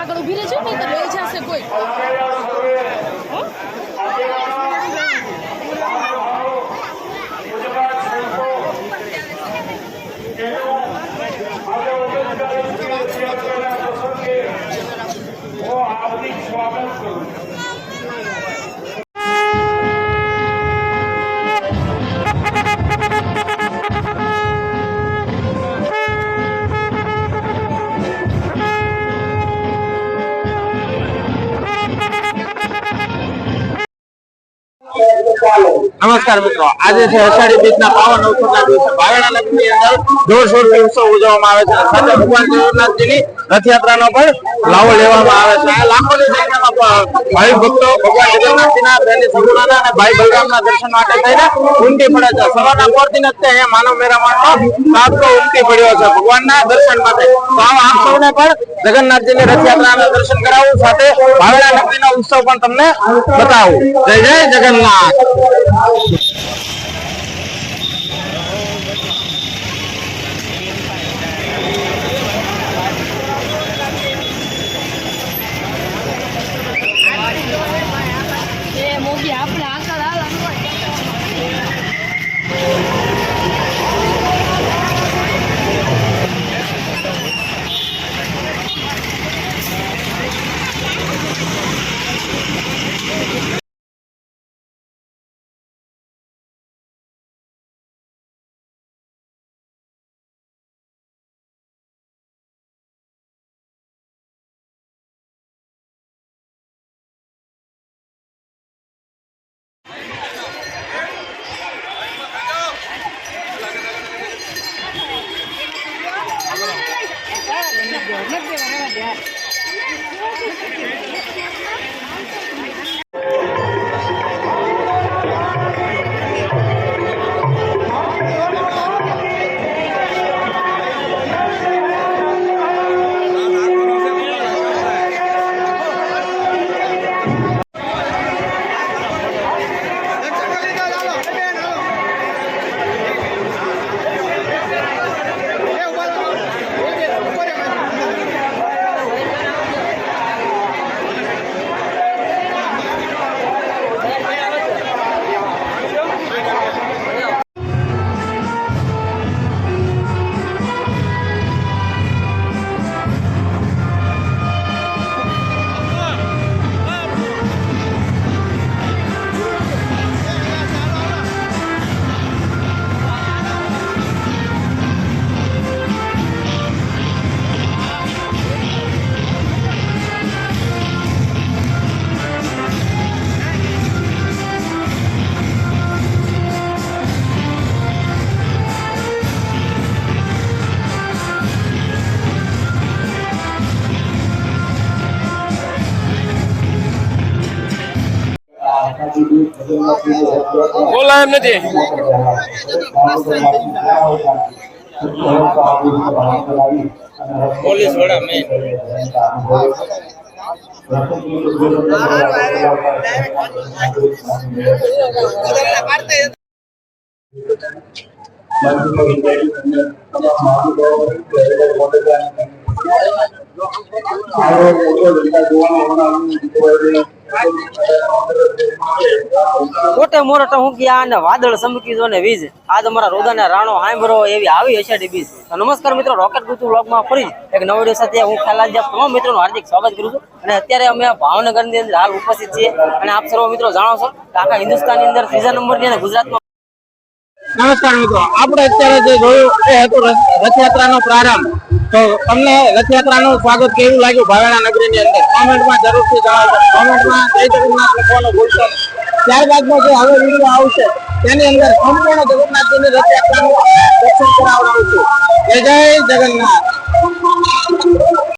આગળ ઊભી રહેજો નહીં તો લઈ જશે કોઈ હો? હાર્દિક સ્વાગત કરું નમસ્કાર મિત્રો. આજે છે અષાઢી પાવન ભગવાન ના રથયાત્રાનો પણ લાવો લેવામાં આવે છે. આ લાખોની સંખ્યામાં પ- ભક્તો ભગવાન બલરામના દર્શન માટે તે આપ સૌને પણ જગન્નાથજીની રથયાત્રાના દર્શન કરાવું સાથે ભાવેણા નગરીનો ઉત્સવ પણ તમને બતાવું. જય જય જગન્નાથ. એ નથી બોલા એમ નથી. પોલીસ વડા મેન મોટે મોરટ હું ગયા અને વાદળ સમકી જો ને વીજ. આ તમારા રોદાના રાણો હાંભરો એવી આવી હશે બીજ. નમસ્કાર મિત્રો રોકેટ ગુજુ બ્લોગમાં ફરી એક નવો વીડિયો સાથે હું ખ્યાલ તમામ મિત્રોનું હાર્દિક સ્વાગત કરું છું. અને અત્યારે અમે ભાવનગરની અંદર હાલ ઉપસ્થિત છીએ. અને આપ સર્વ મિત્રો જાણો છો કે આખા હિન્દુસ્તાનની અંદર ત્રીજા નંબરની અને ગુજરાતમાં નમસ્કાર મિત્રો. આપણે અત્યારે જે જોયું એ હતું રથયાત્રાનો પ્રારંભ. તો તમને રથયાત્રાનું સ્વાગત કેવું લાગ્યું ભાવેણા નગરીની અંદર? કોમેન્ટમાં જરૂરથી જણાવજો. કોમેન્ટમાં જય જગન્નાથ લખવાનું ભૂલશો. ત્યારબાદનો જે હવે વીડિયો આવશે, તેની અંદર સંપૂર્ણ જગન્નાથજીની રથયાત્રાનું દર્શન કરાવડાવું છું. જય જય જગન્નાથ.